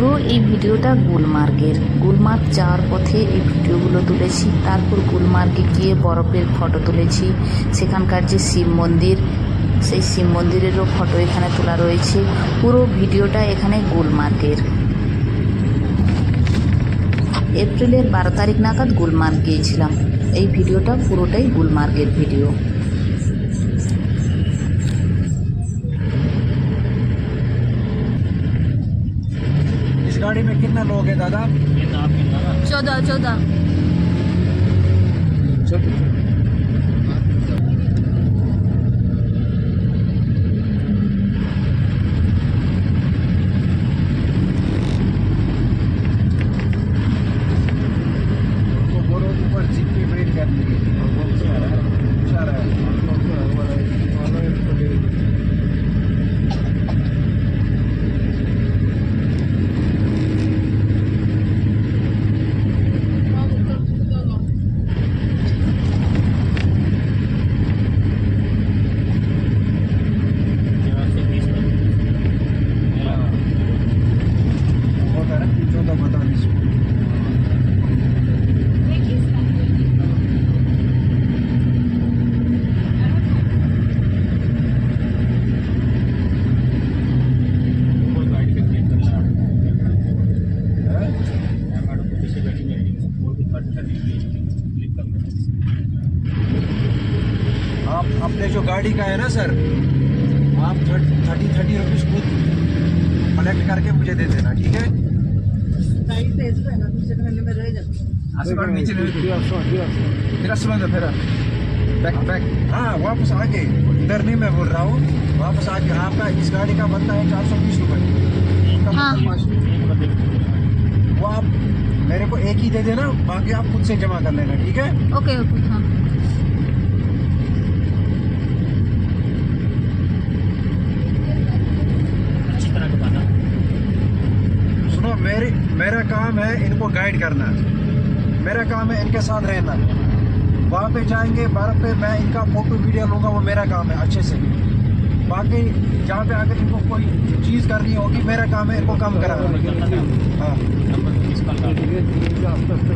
পুরো এই ভিডিওটা গুলমার্গের। গুলমার্গ যাওয়ার পথে এই ভিডিওগুলো তুলেছি, তারপর গুলমার্গে গিয়ে বরফের ফটো তুলেছি। সেখানকার যে শিব মন্দির, সেই শিব মন্দিরেরও ফটো এখানে তোলা রয়েছে। পুরো ভিডিওটা এখানে গুলমার্গের। এপ্রিলের বারো তারিখ নাগাদ গুলমার্গ গিয়েছিলাম। এই ভিডিওটা পুরোটাই গুলমার্গের ভিডিও। में कितना लोग हैं दादा चौदह चौदह थर्टी रुपीज़ खुद कलेक्ट करके मुझे दे देना ठीक है? फिर आसमान फिर बैक बैक हाँ वापस आके इधर नहीं मैं बोल रहा हूँ। वापस आके आपका इस गाड़ी का बनता है चार सौ बीस रुपये हाँ। वो आप मेरे को एक ही दे देना बाकी आप खुद से जमा कर लेना ठीक है? ओके ओके हाँ सुनो मेरी, मेरा काम है इनको गाइड करना। मेरा काम है इनके साथ रहना। वहाँ पे जाएँगे बर्फ़ पे मैं इनका फ़ोटो वीडियो लूँगा, वो मेरा काम है, अच्छे से। बाकी जहाँ पे अगर इनको कोई चीज़ करनी होगी, मेरा काम है इनको कम कराना। हाँ।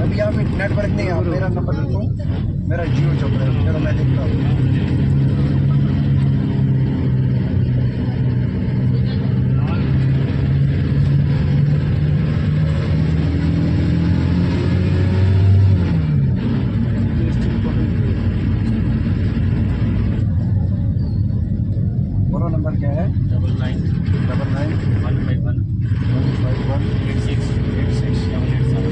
अभी यहाँ पे नेटवर्क नहीं है मेरा नंबर दो मेरा जियो चल रहा है मैं देखता हूँ बोलो नंबर क्या है double nine double nine one five one one five one eight six eight six seven eight seven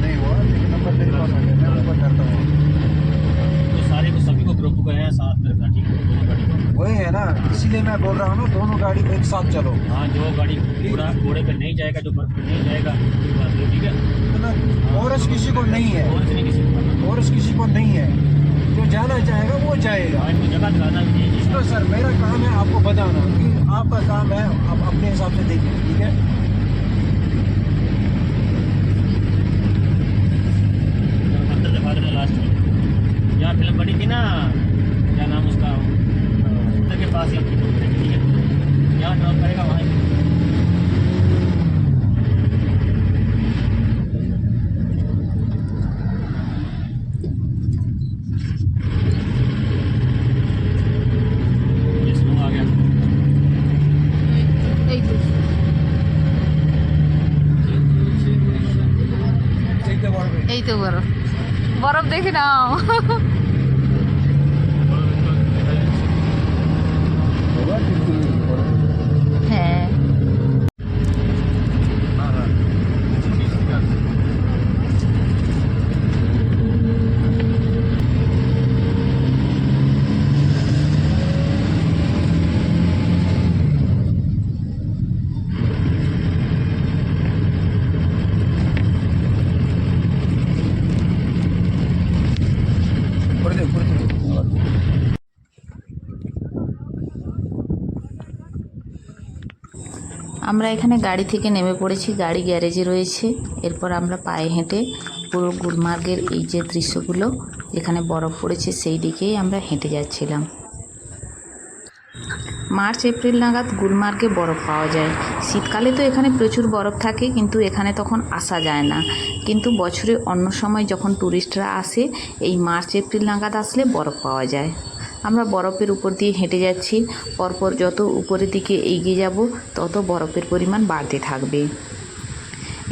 नहीं हुआ लेकिन नंबर मेरे पास आ गया मैं नंबर करता हूँ तो सारे को सभी को ग्रुप को है साथ में रखना ठीक है दोनों वही है ना इसीलिए मैं बोल रहा हूँ ना दोनों गाड़ी एक साथ चलो। हाँ जो गाड़ी पूरा घोड़े पे नहीं जाएगा जो बर्फ़ पे नहीं जाएगा नहीं ठीक है। इतना और किसी को नहीं है। और किसी को। नहीं है। जो जाना चाहेगा वो जाएगा। हाँ, तो सर मेरा काम है आपको बताना कि आपका काम है आप अपने हिसाब से देखिए ठीक है? लास्ट में। यहाँ फ़िल्म बनी थी ना। पास ही हम ड्रॉप करेंगे ठीक है यहाँ ड्रॉप करेगा वहाँ ये स्नो आ गया एक दूसरे এই তো বরফ বরফ দেখে নাও আমরা এখানে গাড়ি থেকে নেমে পড়েছি, গাড়ি গ্যারেজে রয়েছে। এরপর আমরা পায়ে হেঁটে পুরো গুলমার্গের এই যে দৃশ্যগুলো যেখানে বরফ পড়েছে, সেই দিকেই আমরা হেঁটে যাচ্ছিলাম। মার্চ, এপ্রিল নাগাদ গুলমার্গে বরফ পাওয়া যায়। শীতকালে তো এখানে প্রচুর বরফ থাকে, কিন্তু এখানে তখন আসা যায় না। কিন্তু বছরে অন্য সময় যখন ট্যুরিস্টরা আসে, এই মার্চ, এপ্রিল নাগাদ আসলে বরফ পাওয়া যায়। আমরা বরফের উপর দিয়ে হেঁটে যাচ্ছি। পরপর যত উপরের দিকে এগিয়ে যাব, তত বরফের পরিমাণ বাড়তে থাকবে।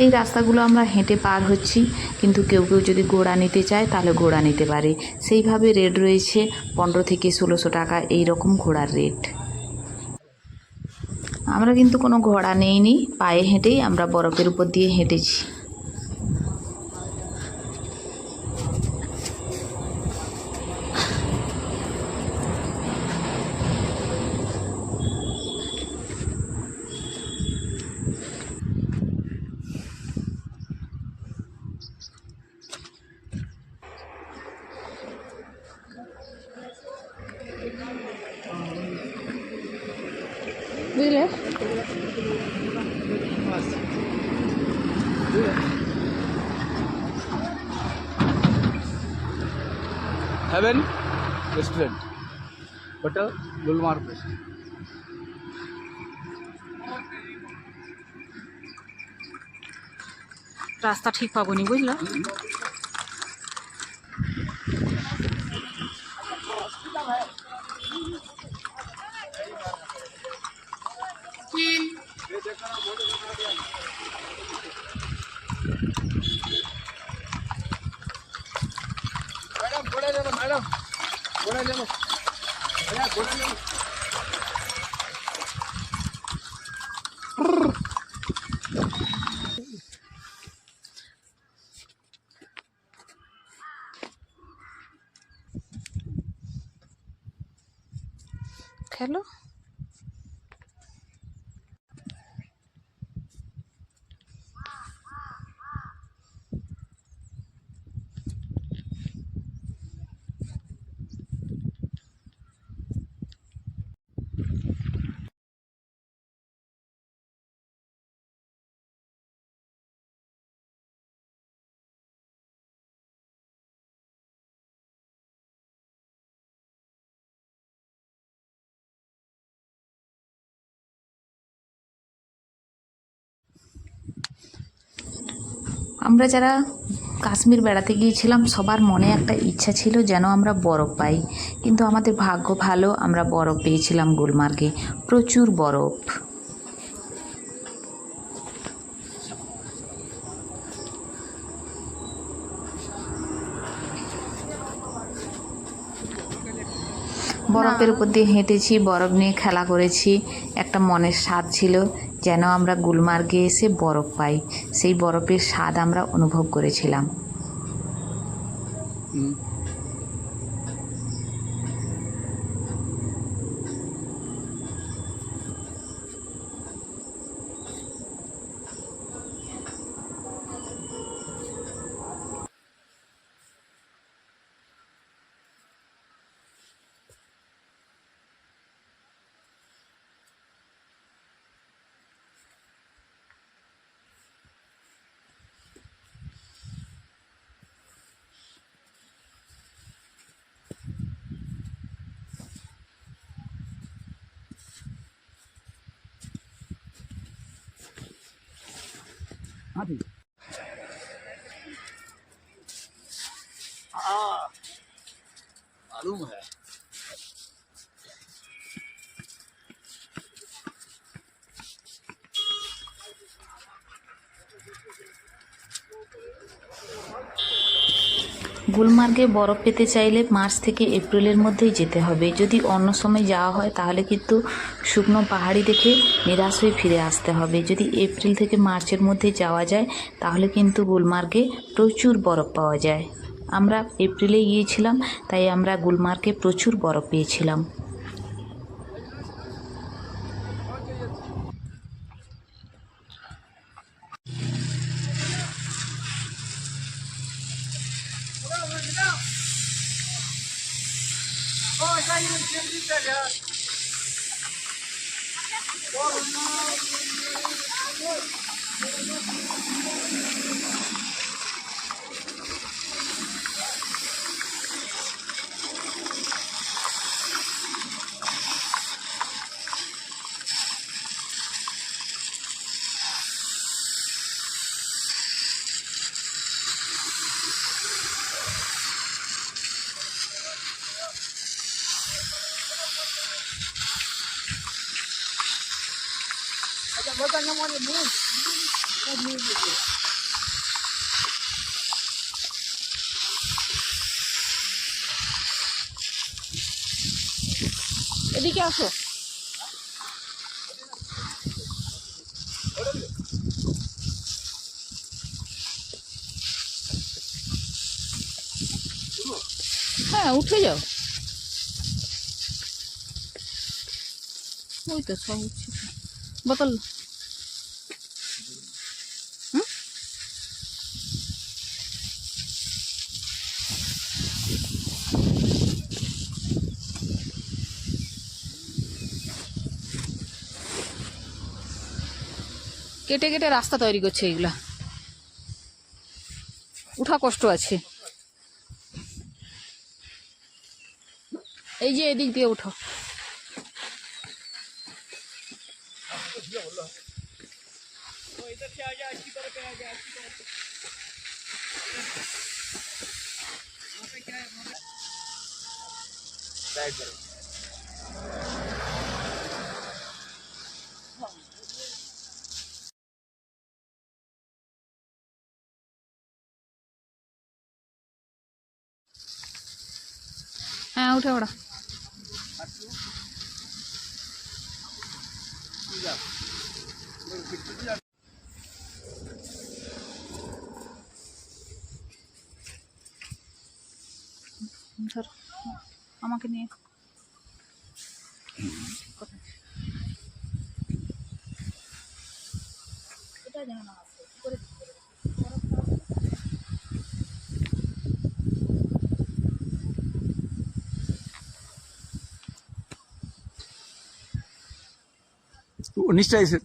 এই রাস্তাগুলো আমরা হেঁটে পার হচ্ছি, কিন্তু কেউ কেউ যদি ঘোড়া নিতে চায়, তাহলে ঘোড়া নিতে পারে। সেইভাবে রেট রয়েছে পনেরো থেকে ষোলোশো টাকা এই রকম ঘোড়ার রেট। আমরা কিন্তু কোনো ঘোড়া নেইনি, পায়ে হেঁটেই আমরা বরফের উপর দিয়ে হেঁটেছি। Heaven restaurant hotel gulmarg রাস্তা ঠিক পাবনি বুঝলা চলো ঘোড়া নেব। ঘোড়া নেব। খেলো? আমরা যারা কাশ্মীর বেড়াতে গিয়েছিলাম সবার মনে একটা ইচ্ছা ছিল যেন আমরা বরফ পাই। কিন্তু আমাদের ভাগ্য ভালো আমরা বরফ পেয়েছিলাম গুলমার্গে। প্রচুর বরফ। বরফের উপর দিয়ে হেঁটেছি বরফ নিয়ে খেলা করেছি। একটা মনের স্বাদ ছিল। যেন আমরা গুলমার্গে এসে বরফ পাই। সেই বরফের স্বাদ আমরা অনুভব করেছিলাম। मालूम है গুলমার্গে বরফ পেতে চাইলে মার্চ থেকে এপ্রিলের মধ্যেই যেতে হবে যদি অন্য সময় যাওয়া হয় তাহলে কিন্তু শুকনো পাহাড়ি দেখে নিরাশ হয়ে ফিরে আসতে হবে। যদি এপ্রিল থেকে মার্চের মধ্যে যাওয়া যায় তাহলে কিন্তু গুলমার্গে প্রচুর বরফ পাওয়া যায়। আমরা এপ্রিলে গিয়েছিলাম তাই আমরা গুলমার্গে প্রচুর বরফ পেয়েছিলাম। Oh, Vou ganhar um ônibus. এদিকে আসো। হ্যাঁ উঠে যাও। ওই তো সব উঠছে। বোতল। কেটে কেটে রাস্তা তৈরি করছে এগুলা। উঠা কষ্ট আছে। এই যে এদিক দিয়ে উঠো। হ্যাঁ উঠে ওরা আমাকে নিয়ে নিশ্চয় এসে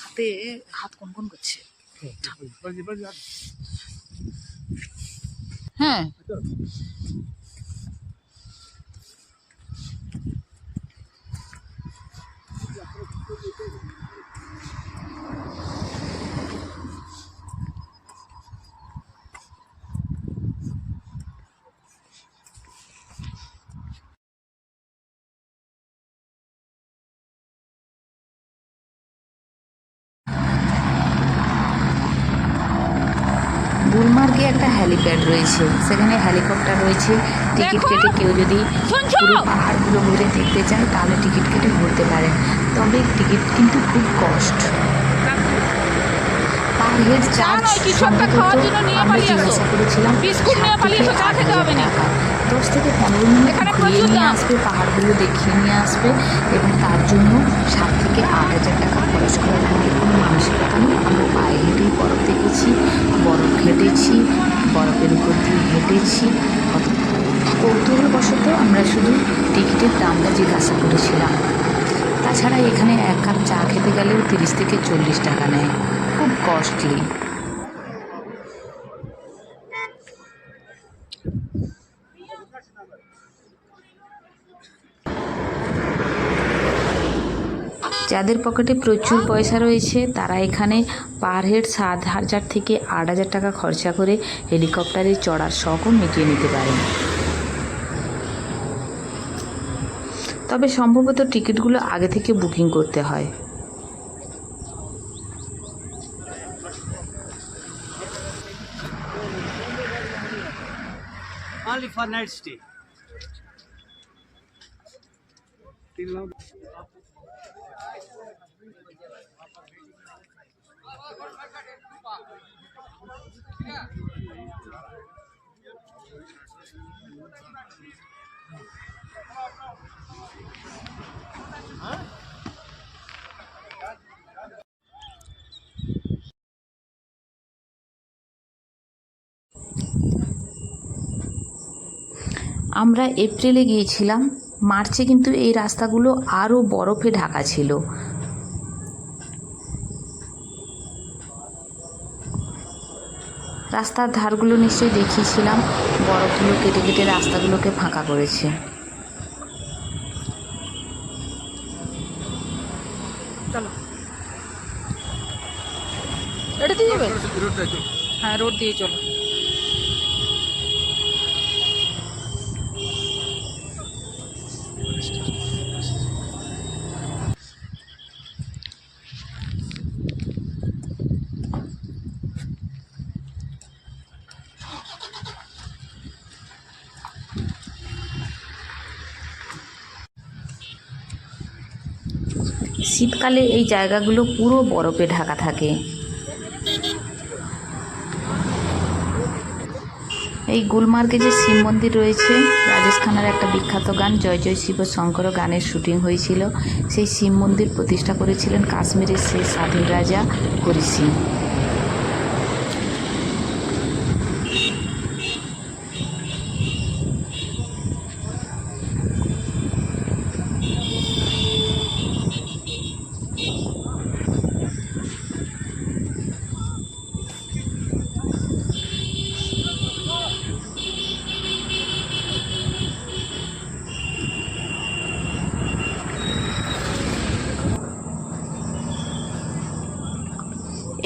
হাতে হাত কোন কোন করছে হ্যাঁ গুলমার্গে একটা হ্যালিপ্যাড রয়েছে। সেখানে হেলিকপ্টার রয়েছে। টিকিট কেটে কেউ যদি পুরো পাহাড়গুলো ঘুরে দেখতে চায় তাহলে টিকিট কেটে ঘুরতে পারে। তবে টিকিট কিন্তু খুব কস্ট পার চার্জ কিছু একটা খাওয়ার জন্য নিয়ে পালিয়ে আসো। বিস্কুট নিয়ে পালিয়ে থেকে চা খেতে হবে না। দশ থেকে পনেরো মিনিট ঘুরিয়ে নিয়ে আসবে পাহাড়গুলো দেখিয়ে নিয়ে আসবে এবং তার জন্য সাত থেকে আট হাজার টাকা খরচ করার আমাদের কোনো মানসিকতা নেই। আমরা পায়ে হেঁটেই বরফ দেখেছি বরফ হেঁটেছি বরফের উপর দিয়ে হেঁটেছি। কত কৌতূহলবশত আমরা শুধু টিকিটের দামটা জিজ্ঞাসা করেছিলাম। তাছাড়া এখানে এক কাপ চা খেতে গেলেও তিরিশ থেকে চল্লিশ টাকা নেয়। খুব কস্টলি যাদের পকেটে প্রচুর পয়সা রয়েছে, তারা এখানে পার হেড সাত হাজার থেকে আট হাজার টাকা খরচা করে হেলিকপ্টারে চড়ার শখও মিটিয়ে নিতে পারেন। তবে সম্ভবত টিকিটগুলো আগে থেকে বুকিং করতে হয়। Only stay Thank stay. আমরা এপ্রিলে গিয়েছিলাম মার্চে কিন্তু এই রাস্তাগুলো আরও বরফে ঢাকা ছিল। রাস্তার ধারগুলো নিশ্চয়ই দেখিয়েছিলাম বরফগুলো কেটে কেটে রাস্তাগুলোকে ফাঁকা করেছে। হ্যাঁ রোড দিয়ে চলো। শীতকালে এই জায়গাগুলো পুরো বরফে ঢাকা থাকে। এই গুলমার্গে যে শিব মন্দির রয়েছে রাজেশ একটা বিখ্যাত গান, জয় জয় শিব শঙ্কর গানের শুটিং হয়েছিল। সেই শিব মন্দির প্রতিষ্ঠা করেছিলেন কাশ্মীরের সেই স্বাধীন রাজা হরি সিং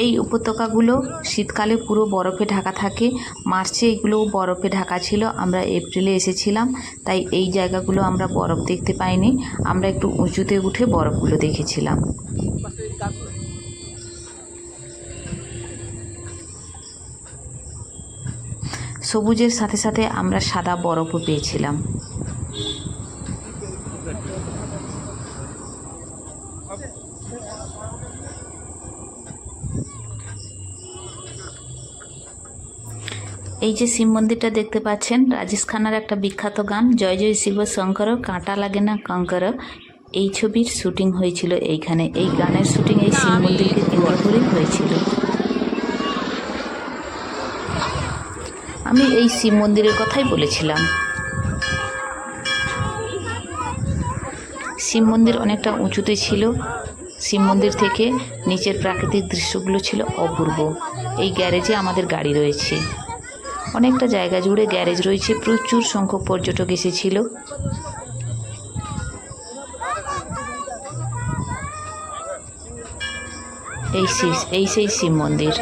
এই উপত্যকাগুলো শীতকালে পুরো বরফে ঢাকা থাকে। মার্চে এগুলোও বরফে ঢাকা ছিল। আমরা এপ্রিলে এসেছিলাম, তাই এই জায়গাগুলো আমরা বরফ দেখতে পাইনি। আমরা একটু উঁচুতে উঠে বরফগুলো দেখেছিলাম। সবুজের সাথে সাথে আমরা সাদা বরফও পেয়েছিলাম। এই যে শিব মন্দিরটা দেখতে পাচ্ছেন, রাজেশ খান্নার একটা বিখ্যাত গান, জয় জয় শিব শঙ্কর, কাঁটা লাগে না কঙ্কর। এই ছবির শুটিং হয়েছিল এইখানে। এই গানের শুটিং এই শিব মন্দিরকে কেন্দ্র করেই হয়েছিল। আমি এই শিব মন্দিরের কথাই বলেছিলাম। শিব মন্দির অনেকটা উঁচুতে ছিল। শিব মন্দির থেকে নিচের প্রাকৃতিক দৃশ্যগুলো ছিল অপূর্ব। এই গ্যারেজে আমাদের গাড়ি রয়েছে। অনেকটা জায়গা জুড়ে গ্যারেজ রয়েছে প্রচুর সংখ্যক পর্যটক এসেছিল। এই এই সেই শিব মন্দির।